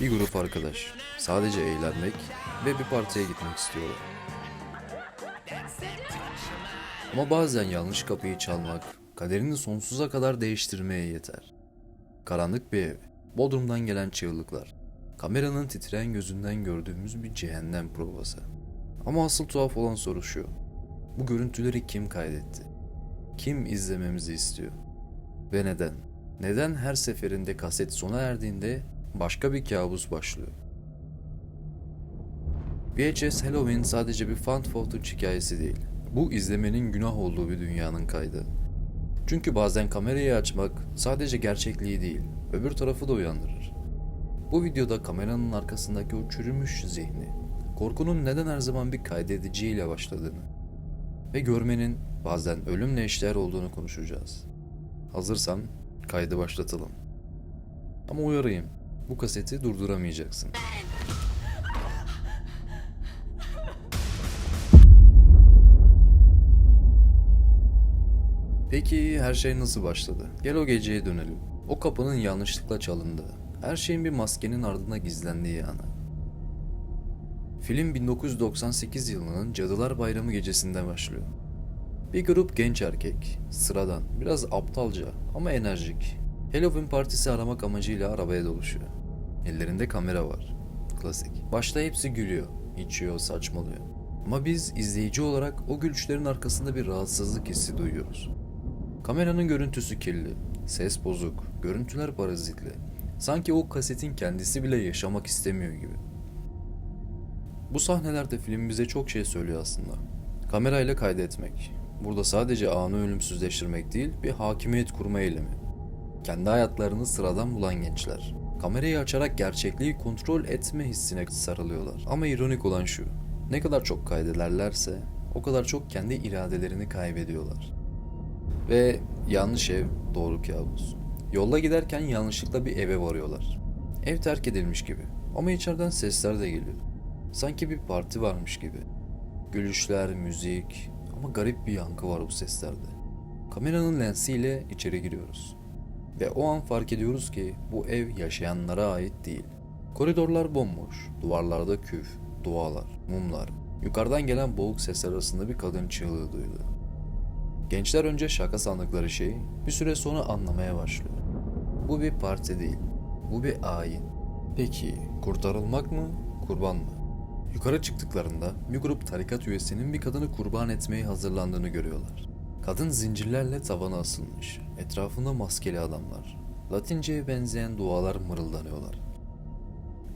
Bir grup arkadaş sadece eğlenmek ve bir partiye gitmek istiyorlar. Ama bazen yanlış kapıyı çalmak kaderini sonsuza kadar değiştirmeye yeter. Karanlık bir ev, bodrumdan gelen çığlıklar, kameranın titreyen gözünden gördüğümüz bir cehennem provası. Ama asıl tuhaf olan soru şu. Bu görüntüleri kim kaydetti? Kim izlememizi istiyor? Ve neden? Neden her seferinde kaset sona erdiğinde başka bir kabus başlıyor? VHS Halloween sadece bir found footage hikayesi değil. Bu izlemenin günah olduğu bir dünyanın kaydı. Çünkü bazen kamerayı açmak sadece gerçekliği değil, öbür tarafı da uyandırır. Bu videoda kameranın arkasındaki o çürümüş zihni, korkunun neden her zaman bir kaydediciyle başladığını ve görmenin bazen ölümle eşdeğer olduğunu konuşacağız. Hazırsan kaydı başlatalım. Ama uyarayım, bu kaseti durduramayacaksın. Peki her şey nasıl başladı? Gel o geceye dönelim. O kapının yanlışlıkla çalındığı, her şeyin bir maskenin ardında gizlendiği anı. Film 1998 yılının Cadılar Bayramı gecesinde başlıyor. Bir grup genç erkek, sıradan, biraz aptalca ama enerjik. Halloween partisi aramak amacıyla arabaya doluşuyor. Ellerinde kamera var. Klasik. Başta hepsi gülüyor, içiyor, saçmalıyor. Ama biz izleyici olarak o gülüşlerin arkasında bir rahatsızlık hissi duyuyoruz. Kameranın görüntüsü kirli, ses bozuk, görüntüler parazitli. Sanki o kasetin kendisi bile yaşamak istemiyor gibi. Bu sahnelerde film bize çok şey söylüyor aslında. Kamerayla kaydetmek. Burada sadece anı ölümsüzleştirmek değil, bir hakimiyet kurma eylemi. Kendi hayatlarını sıradan bulan gençler. Kamerayı açarak gerçekliği kontrol etme hissine sarılıyorlar. Ama ironik olan şu. Ne kadar çok kaydederlerse o kadar çok kendi iradelerini kaybediyorlar. Ve yanlış ev doğru kabus. Yolda giderken yanlışlıkla bir eve varıyorlar. Ev terk edilmiş gibi ama içeriden sesler de geliyor. Sanki bir parti varmış gibi. Gülüşler, müzik ama garip bir yankı var bu seslerde. Kameranın lensiyle içeri giriyoruz. Ve o an fark ediyoruz ki bu ev yaşayanlara ait değil. Koridorlar bomboş, duvarlarda küf, dualar, mumlar. Yukarıdan gelen boğuk ses arasında bir kadın çığlığı duydu. Gençler önce şaka sandıkları şeyi bir süre sonra anlamaya başlıyor. Bu bir parti değil, bu bir ayin. Peki kurtarılmak mı, kurban mı? Yukarı çıktıklarında bir grup tarikat üyesinin bir kadını kurban etmeye hazırlandığını görüyorlar. Kadın zincirlerle tavana asılmış. Etrafında maskeli adamlar. Latince'ye benzeyen dualar mırıldanıyorlar.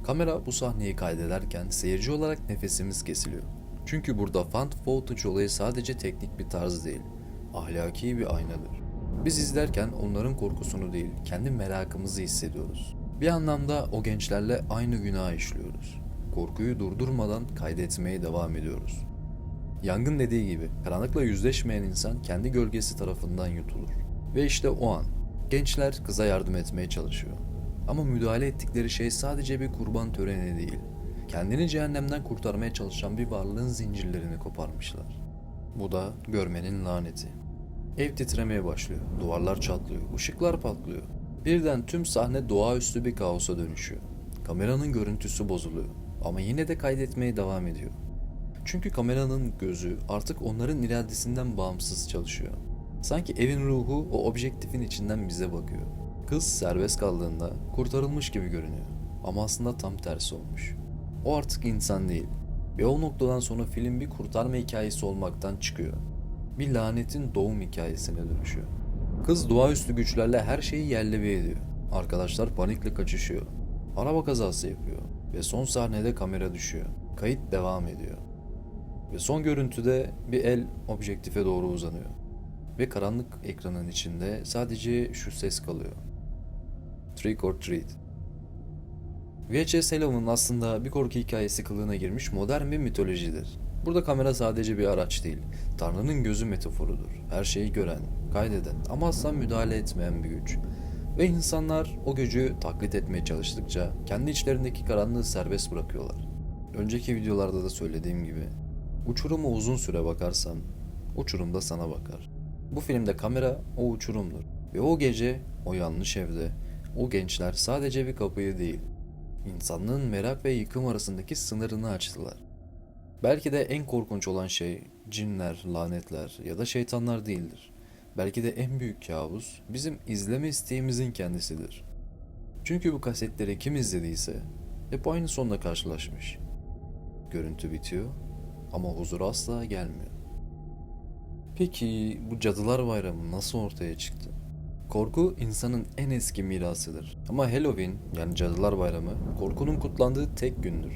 Kamera bu sahneyi kaydederken seyirci olarak nefesimiz kesiliyor. Çünkü burada found footage olayı sadece teknik bir tarz değil, ahlaki bir aynadır. Biz izlerken onların korkusunu değil, kendi merakımızı hissediyoruz. Bir anlamda o gençlerle aynı günah işliyoruz. Korkuyu durdurmadan kaydetmeye devam ediyoruz. Yangın dediği gibi karanlıkla yüzleşmeyen insan kendi gölgesi tarafından yutulur. Ve işte o an gençler kıza yardım etmeye çalışıyor. Ama müdahale ettikleri şey sadece bir kurban töreni değil. Kendini cehennemden kurtarmaya çalışan bir varlığın zincirlerini koparmışlar. Bu da görmenin laneti. Ev titremeye başlıyor, duvarlar çatlıyor, ışıklar patlıyor. Birden tüm sahne doğaüstü bir kaosa dönüşüyor. Kameranın görüntüsü bozuluyor ama yine de kaydetmeye devam ediyor. Çünkü kameranın gözü artık onların iradesinden bağımsız çalışıyor. Sanki evin ruhu o objektifin içinden bize bakıyor. Kız serbest kaldığında kurtarılmış gibi görünüyor. Ama aslında tam tersi olmuş. O artık insan değil. Ve o noktadan sonra film bir kurtarma hikayesi olmaktan çıkıyor. Bir lanetin doğum hikayesine dönüşüyor. Kız doğaüstü güçlerle her şeyi yerle bir ediyor. Arkadaşlar panikle kaçışıyor. Araba kazası yapıyor. Ve son sahnede kamera düşüyor. Kayıt devam ediyor. Ve son görüntüde bir el objektife doğru uzanıyor. Ve karanlık ekranın içinde sadece şu ses kalıyor. Trick or treat. VHS Halloween aslında bir korku hikayesi kılığına girmiş modern bir mitolojidir. Burada kamera sadece bir araç değil, Tanrı'nın gözü metaforudur. Her şeyi gören, kaydeden ama asla müdahale etmeyen bir güç. Ve insanlar o gücü taklit etmeye çalıştıkça kendi içlerindeki karanlığı serbest bırakıyorlar. Önceki videolarda da söylediğim gibi, uçuruma uzun süre bakarsan, uçurum da sana bakar. Bu filmde kamera o uçurumdur. Ve o gece, o yanlış evde, o gençler sadece bir kapıyı değil, insanlığın merak ve yıkım arasındaki sınırını açtılar. Belki de en korkunç olan şey cinler, lanetler ya da şeytanlar değildir. Belki de en büyük kabus bizim izleme isteğimizin kendisidir. Çünkü bu kasetleri kim izlediyse hep aynı sonla karşılaşmış. Görüntü bitiyor ama huzur asla gelmiyor. Peki bu Cadılar Bayramı nasıl ortaya çıktı? Korku insanın en eski mirasıdır. Ama Halloween yani Cadılar Bayramı korkunun kutlandığı tek gündür.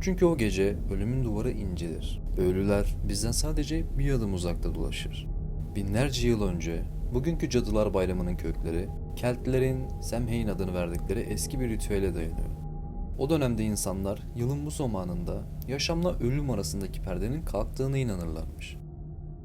Çünkü o gece ölümün duvarı incilir ve ölüler bizden sadece bir adım uzakta dolaşır. Binlerce yıl önce bugünkü Cadılar Bayramı'nın kökleri Keltlerin Samhain adını verdikleri eski bir ritüele dayanıyor. O dönemde insanlar yılın bu zamanında yaşamla ölüm arasındaki perdenin kalktığına inanırlarmış.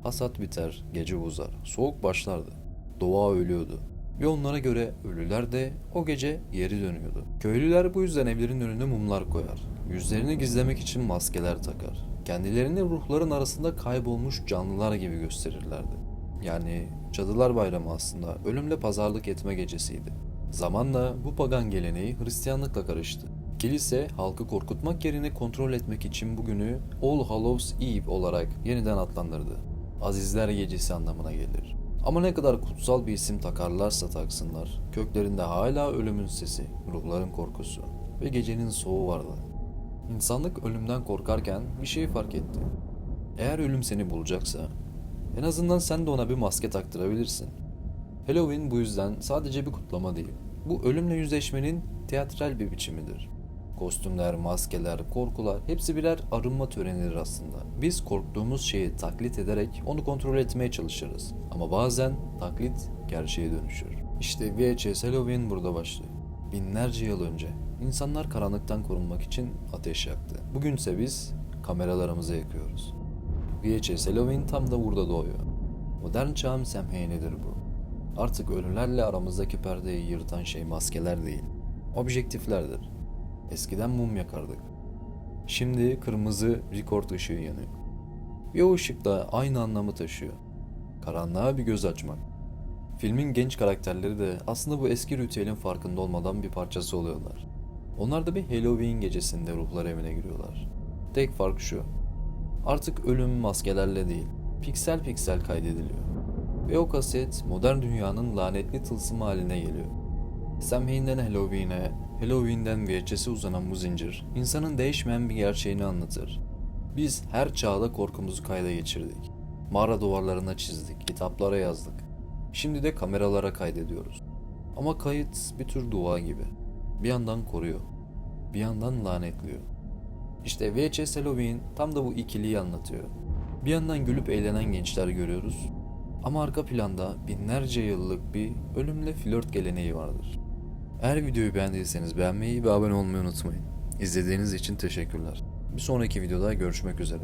Hasat biter, gece uzar, soğuk başlardı. Doğa ölüyordu. Ve onlara göre ölüler de o gece geri dönüyordu. Köylüler bu yüzden evlerin önüne mumlar koyar. Yüzlerini gizlemek için maskeler takar. Kendilerini ruhların arasında kaybolmuş canlılar gibi gösterirlerdi. Yani Cadılar Bayramı aslında ölümle pazarlık etme gecesiydi. Zamanla bu pagan geleneği Hristiyanlıkla karıştı. Kilise halkı korkutmak yerine kontrol etmek için bugünü All Hallows Eve olarak yeniden adlandırdı. Azizler Gecesi anlamına gelir. Ama ne kadar kutsal bir isim takarlarsa taksınlar, köklerinde hala ölümün sesi, ruhların korkusu ve gecenin soğuğu vardı. İnsanlık ölümden korkarken bir şey fark etti. Eğer ölüm seni bulacaksa, en azından sen de ona bir maske taktırabilirsin. Halloween bu yüzden sadece bir kutlama değil. Bu ölümle yüzleşmenin teatral bir biçimidir. Kostümler, maskeler, korkular hepsi birer arınma törenidir aslında. Biz korktuğumuz şeyi taklit ederek onu kontrol etmeye çalışırız. Ama bazen taklit gerçeğe dönüşür. İşte VHS Halloween burada başlıyor. Binlerce yıl önce insanlar karanlıktan korunmak için ateş yaktı. Bugünse biz kameralarımızı yakıyoruz. VHS Halloween tam da burada doğuyor. Modern çağın semheynidir bu. Artık ölülerle aramızdaki perdeyi yırtan şey maskeler değil, objektiflerdir. Eskiden mum yakardık. Şimdi kırmızı record ışığı yanıyor. Ve o ışık da aynı anlamı taşıyor. Karanlığa bir göz açmak. Filmin genç karakterleri de aslında bu eski ritüelin farkında olmadan bir parçası oluyorlar. Onlar da bir Halloween gecesinde ruhlar evine giriyorlar. Tek fark şu. Artık ölüm maskelerle değil, piksel piksel kaydediliyor. Ve o kaset modern dünyanın lanetli tılsımı haline geliyor. Samhain'den Halloween'e, Halloween'den VHS'e uzanan bu zincir, insanın değişmeyen bir gerçeğini anlatır. Biz her çağda korkumuzu kayda geçirdik. Mağara duvarlarına çizdik, kitaplara yazdık. Şimdi de kameralara kaydediyoruz. Ama kayıt bir tür dua gibi. Bir yandan koruyor, bir yandan lanetliyor. İşte VHS Halloween tam da bu ikiliyi anlatıyor. Bir yandan gülüp eğlenen gençler görüyoruz. Ama arka planda binlerce yıllık bir ölümle flört geleneği vardır. Eğer videoyu beğendiyseniz beğenmeyi ve abone olmayı unutmayın. İzlediğiniz için teşekkürler. Bir sonraki videoda görüşmek üzere.